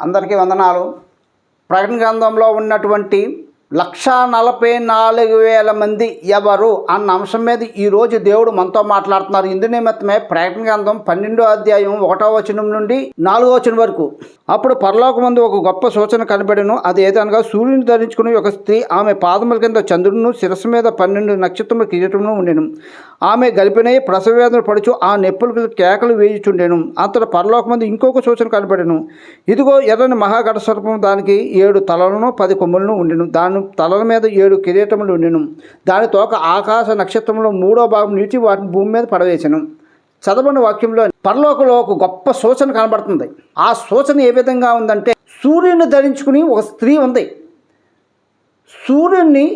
అందరికీ వందనాలు. ప్రకటన గ్రంథంలో ఉన్నటువంటి లక్ష నలభై నాలుగు వేల మంది ఎవరు అన్న అంశం మీద ఈరోజు దేవుడు మనతో మాట్లాడుతున్నారు. ఇందు నిమిత్తమే ప్రకటన గ్రంథం పన్నెండో అధ్యాయం ఒకటో వచనం నుండి నాలుగో వచనం వరకు. అప్పుడు పరలోకమందు ఒక గొప్ప సూచన కనబడను. అది ఏదనగా సూర్యుని ధరించుకుని ఒక స్త్రీ ఆమె పాదముల కింద చంద్రుడును శిరస్సు మీద పన్నెండు నక్షత్రముల కిరీటమును ఉండెను. ఆమె గలిపినై ప్రసవేదన పడుచు ఆ నెప్పులు కేకలు వేయుచుండెను. అంతట పరలోకమందు ఇంకొక సూచన కనబడను. ఇదిగో ఎర్రని మహాఘట సర్పం దానికి ఏడు తలలను పది కొమ్ములను ఉండెను. దాని తలల మీద ఏడు కిరీటములు ఉండెను దాని తోక ఆకాశ నక్షత్రంలో మూడో భాగం నీటి వాటిని భూమి మీద పడవేశాను చదవని వాక్యంలో పరలోకంలో ఒక గొప్ప సూచన కనబడుతుంది. ఆ సూచన ఏ విధంగా ఉందంటే సూర్యుని ధరించుకుని ఒక స్త్రీ ఉంది. సూర్యుని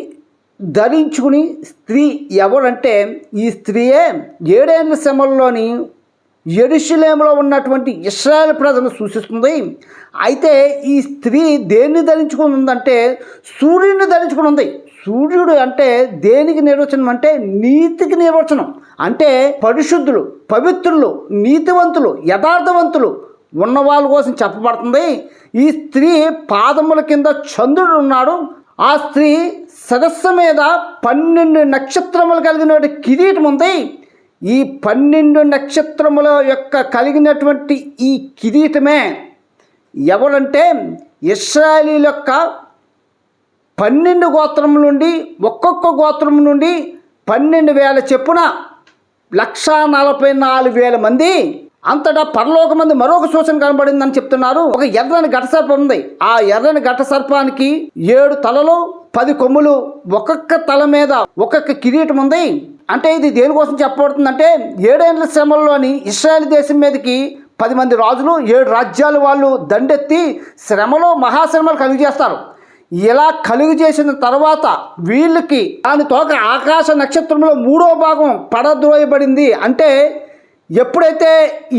ధరించుకుని స్త్రీ ఎవరంటే ఈ స్త్రీయే. ఏడేళ్ళ శ్రమల్లోని ఎరుషులేములో ఉన్నటువంటి ఇస్రాయల్ ప్రజలను సూచిస్తుంది. అయితే ఈ స్త్రీ దేన్ని ధరించుకుని ఉందంటే? సూర్యుడిని ధరించుకుని ఉంది. సూర్యుడు అంటే దేనికి నిర్వచనం అంటే? నీతికి నిర్వచనం. అంటే పరిశుద్ధులు పవిత్రులు నీతివంతులు యథార్థవంతులు ఉన్న వాళ్ళ కోసం చెప్పబడుతుంది. ఈ స్త్రీ పాదముల కింద చంద్రుడు ఉన్నాడు. ఆ స్త్రీ సదస్సు మీద పన్నెండు నక్షత్రములు కలిగిన కిరీటం ఉంది. ఈ పన్నెండు నక్షత్రముల యొక్క కలిగినటువంటి ఈ కిరీటమే ఎవరంటే ఇస్రాయలీల యొక్క పన్నెండు గోత్రం నుండి ఒక్కొక్క గోత్రం నుండి పన్నెండు వేల చెప్పున లక్ష నలభై నాలుగు వేల మంది అంతటా పరలోక మంది మరొక సూచన కనబడిందని చెప్తున్నారు. ఒక ఎర్రని ఘట సర్పం ఉంది. ఆ ఎర్రని ఘట సర్పానికి ఏడు తలలు పది కొమ్ములు ఒక్కొక్క తల మీద ఒక్కొక్క కిరీటం ఉంది. అంటే ఇది దేనికోసం చెప్పబడుతుందంటే ఏడేండ్ల శ్రమల్లోని ఇస్రాయల్ దేశం మీదకి పది మంది రాజులు ఏడు రాజ్యాల వాళ్ళు దండెత్తి శ్రమలో మహాశ్రమలు కలిగజేస్తారు. ఇలా కలుగు చేసిన తర్వాత వీళ్ళకి దాని తోక ఆకాశ నక్షత్రంలో మూడో భాగం పడద్రోయబడింది. అంటే ఎప్పుడైతే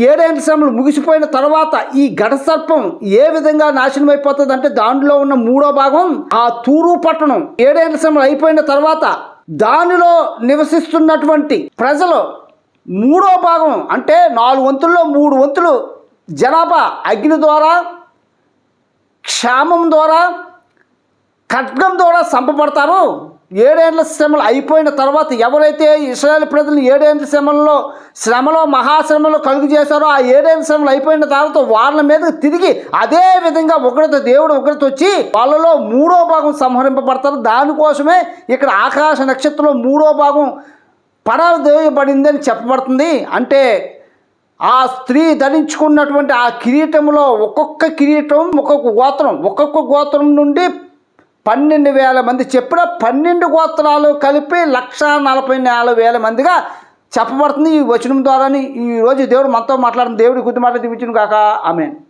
ఏడేళ్ళ శ్రమలు ముగిసిపోయిన తర్వాత ఈ ఘట సర్పం ఏ విధంగా నాశనం అయిపోతుంది అంటే దాంట్లో ఉన్న మూడో భాగం ఆ తూరు పట్టణం ఏడేళ్ళ శ్రమలు అయిపోయిన తర్వాత దానిలో నివసిస్తున్నటువంటి ప్రజలు మూడో భాగం అంటే నాలుగు వంతుల్లో మూడు వంతులు జనాభా అగ్ని ద్వారా క్షామం ద్వారా ఖడ్గం ద్వారా చంపబడతారు. ఏడేండ్ల శ్రమలు అయిపోయిన తర్వాత ఎవరైతే ఇస్రాయల్ ప్రజలు ఏడేండ్ల శ్రమల్లో శ్రమలో మహాశ్రమలో కలుగు చేశారో ఆ ఏడేండ్ల శ్రమలు అయిపోయిన తర్వాత వాళ్ళ మీద తిరిగి అదే విధంగా ఉగ్రత దేవుడు ఉగ్రత వచ్చి వాళ్ళలో మూడో భాగం సంహరింపబడతారు. దానికోసమే ఇక్కడ ఆకాశ నక్షత్రంలో మూడో భాగం పడదోయబడిందని చెప్పబడుతుంది. అంటే ఆ స్త్రీ ధరించుకున్నటువంటి ఆ కిరీటంలో ఒక్కొక్క కిరీటం ఒక్కొక్క గోత్రం ఒక్కొక్క గోత్రం నుండి పన్నెండు వేల మంది చెప్పిన పన్నెండు గోత్రాలు కలిపి లక్ష నలభై నాలుగు వేల మందిగా చెప్పబడుతుంది ఈ వచనం ద్వారాని. ఈరోజు దేవుడు మనతో మాట్లాడిన దేవుడి గుర్తు మాట దివించును కాక. ఆమె